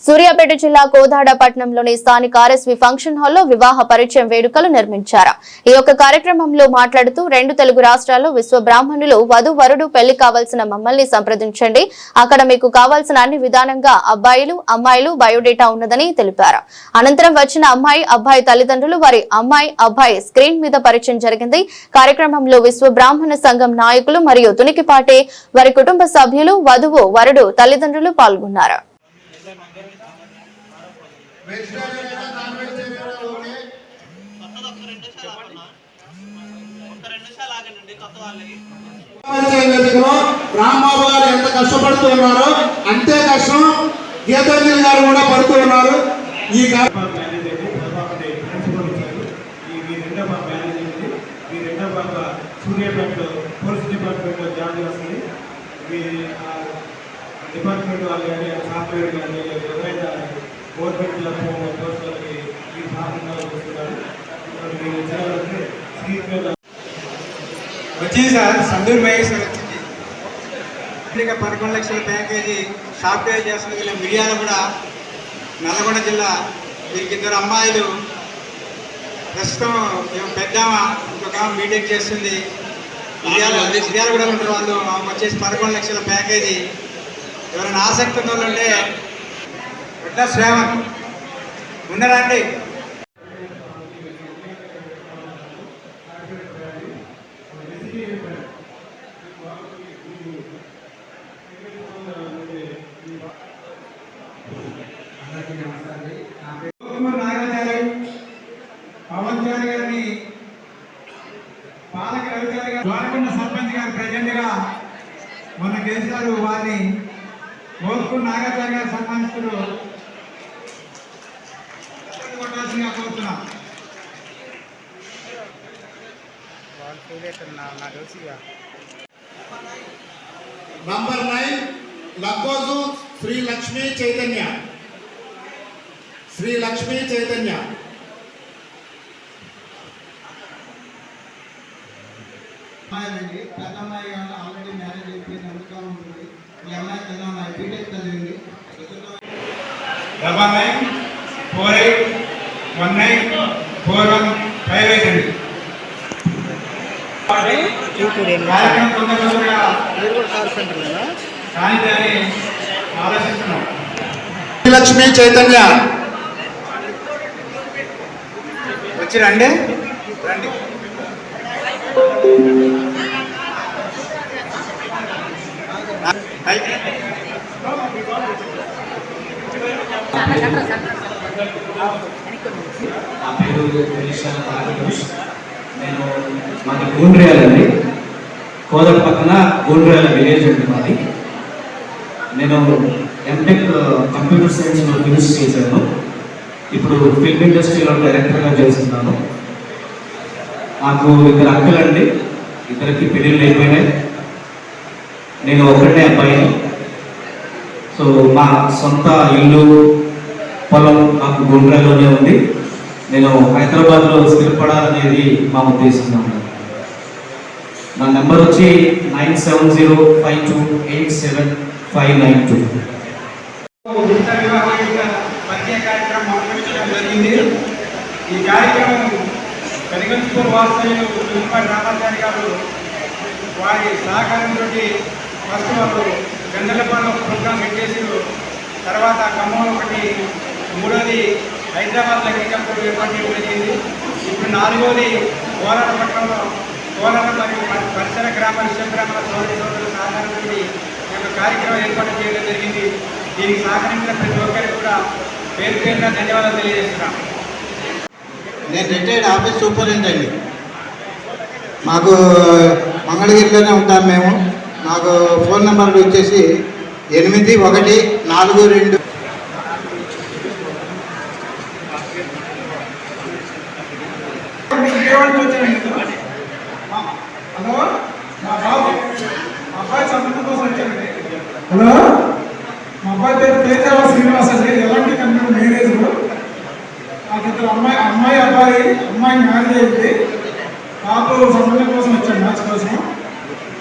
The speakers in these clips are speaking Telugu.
సూర్యాపేట జిల్లా కోదాడ పట్టణంలోని స్థానిక ఆర్ఎస్వి ఫంక్షన్ హాల్లో వివాహ పరిచయం వేడుకలు నిర్మించారు. ఈ యొక్క కార్యక్రమంలో మాట్లాడుతూ రెండు తెలుగు రాష్ట్రాల్లో విశ్వ బ్రాహ్మణులు వధు వరుడు పెళ్ళి కావాల్సిన మమ్మల్ని సంప్రదించండి. అక్కడ మీకు కావాల్సిన అన్ని విధానంగా అబ్బాయిలు అమ్మాయిలు బయోడేటా ఉన్నదని తెలిపారు. అనంతరం వచ్చిన అమ్మాయి అబ్బాయి తల్లిదండ్రులు వారి అమ్మాయి అబ్బాయి స్క్రీన్ మీద పరిచయం జరిగింది. కార్యక్రమంలో విశ్వ బ్రాహ్మణ సంఘం నాయకులు మరియు తునికిపాటి వారి కుటుంబ సభ్యులు వధువు వరుడు తల్లిదండ్రులు పాల్గొన్నారు. వెజిటేరియన్ నాన్ వెజిటేరియన్ రాంబాబు గారు ఎంత కష్టపడుతూ ఉన్నారో అంతే కష్టం గీతాంజలి గారు కూడా పడుతూ ఉన్నారు ఈ సూర్యాపేటలో పోలీస్ డిపార్ట్మెంట్లో జాయిన్ చేస్తుంది మీ డిపార్ట్మెంట్ వాళ్ళు కానీ సాఫ్ట్వేర్ కానీ ఎవరైనా గవర్నమెంట్ పోస్టులకి ఈ భాగంగా వస్తున్నారు వచ్చింది సార్ సందూర్ మహేష్ వచ్చింది. ఇక పదకొండు లక్షల ప్యాకేజీ సాఫ్ట్వేర్ చేస్తున్న మిరియాల కూడా నల్గొండ జిల్లా వీరికి ఇద్దరు అమ్మాయిలు. ప్రస్తుతం ఏమో పెద్దామ ఇంకొక బీటెక్ చేస్తుంది. మిరియాల మిరియాల కూడా ఉంటారు వాళ్ళు ఆమె వచ్చేసి పదకొండు లక్షల ప్యాకేజీ ఎవరైనా ఆసక్తి ఉన్న ఉంటే పెద్ద శ్రావణ్ ఉన్నారండి పవన్ కళ్యాణ్ గారిని పాలక రవిచారి గారు ద్వారకొండ సర్పంచ్ గారు ప్రజెంట్గా మొన్న గెలిచారు వారిని. గోల్కొండ నాగార్జున గారు సన్మానిస్తున్నారు కొట్టాల్సిందిగా కోరుతున్నాం. నంబర్ నైన్ లక్కోజు శ్రీ లక్ష్మీ చైతన్య శ్రీ లక్ష్మీ చైతన్య అమ్మాయిలండి పెద్ద అమ్మాయి కానీ ఆల్రెడీ మ్యారేజ్ అయిపోయింది అమెరికా ఉంటుంది ఈ అమ్మాయి చిన్న అమ్మాయి double nine four eight one nine four one five eight అండి కార్యక్రమం ఆలోచిస్తున్నాం. లక్ష్మీ చైతన్య. వచ్చి రండి. రండి. నా పేరు నేను మాది గూండ్రేల్ అండి కోదల పక్కన గూండ్రేల్ విలేజ్ అండి మాది. నేను ఎంటెక్ కంప్యూటర్ సైన్స్లో ఫినిష్ చేశాను. ఇప్పుడు ఫిల్మ్ ఇండస్ట్రీలో డైరెక్టర్గా చేస్తున్నాను. నాకు ఇద్దరు అక్కలండి. ఇద్దరికి పెళ్ళిళ్ళు అయిపోయినాయి. నేను ఒకటే అబ్బాయిని. సో మా సొంత ఇల్లు పొలం నాకు గుండ్రలోనే ఉంది. నేను హైదరాబాద్లో స్థిరపడాలనేది మా ఉద్దేశం నా నెంబర్ వచ్చి nine seven zero five two eight seven five nine two. ఉచిత వివాహ యొక్క కార్యక్రమం నిర్వహించడం జరిగింది. ఈ కార్యక్రమం పెరిగంచుకూరు వాస్తవ్యులు తుమ్మడి రామాచారి గారు వారి సహకారంతో ఫస్ట్ వాళ్ళు గందలపాడు ఒక ప్రోగ్రాం పెట్టేసారు తర్వాత ఖమ్మం ఒకటి మూడోది హైదరాబాద్లో క్రికెట్ ఏర్పాటు చేయడం జరిగింది. ఇప్పుడు నాలుగోది కోలార పట్టణంలో కోలార మరియు పరిసర గ్రామ విశ్వగ్రామాల సోదరి సోదరుల సహకారంతో ఈ యొక్క కార్యక్రమం ఏర్పాటు చేయడం జరిగింది. దీనికి సహకరించిన ప్రతి ఒక్కరికి కూడా పేరు పేరున ధన్యవాదాలు తెలియజేస్తున్నాం. నేను రిటైర్డ్ ఆఫీస్ సూపరింటెండెంట్ మాకు మంగళగిరిలోనే ఉంటాం మేము. నాకు ఫోన్ నెంబర్లు వచ్చేసి ఎనిమిది ఒకటి నాలుగు రెండు విజయవాడ హలో? మా బాబు మా అబ్బాయి చదువు కోసం వచ్చానండి హలో మా అబ్బాయి పేరు తేజావ శ్రీనివాస్ అండి. ఎలాంటి కంపెనీ మ్యారేజ్ నాకు ఇద్దరు అమ్మాయి అమ్మాయి అబ్బాయి అమ్మాయి మ్యారేజ్ అయింది. పాప సంబంధం కోసం వచ్చాను మ్యాచ్ కోసం.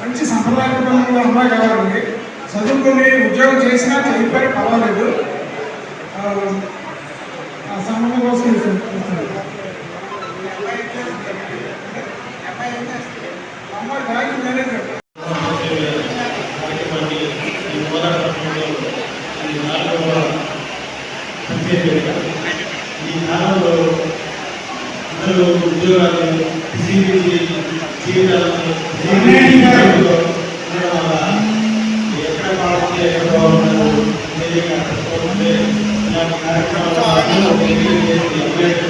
మంచి సంప్రదాయబద్ధంగా అమ్మాయి కావాలండి. చదువుకుని ఉద్యోగం చేసినా చేయకపోయినా పర్వాలేదు. ఆ సంబంధం కోసం చూస్తున్నాను ఈ కాలంలో అందరూ ఉద్యోగాలు జీవితాలు జీవితాలు జీవితాలు ఎక్కడ బాగుంది ఎక్కడ బాగుండదు ఇలాంటి కార్యక్రమాలు తెలియజేసి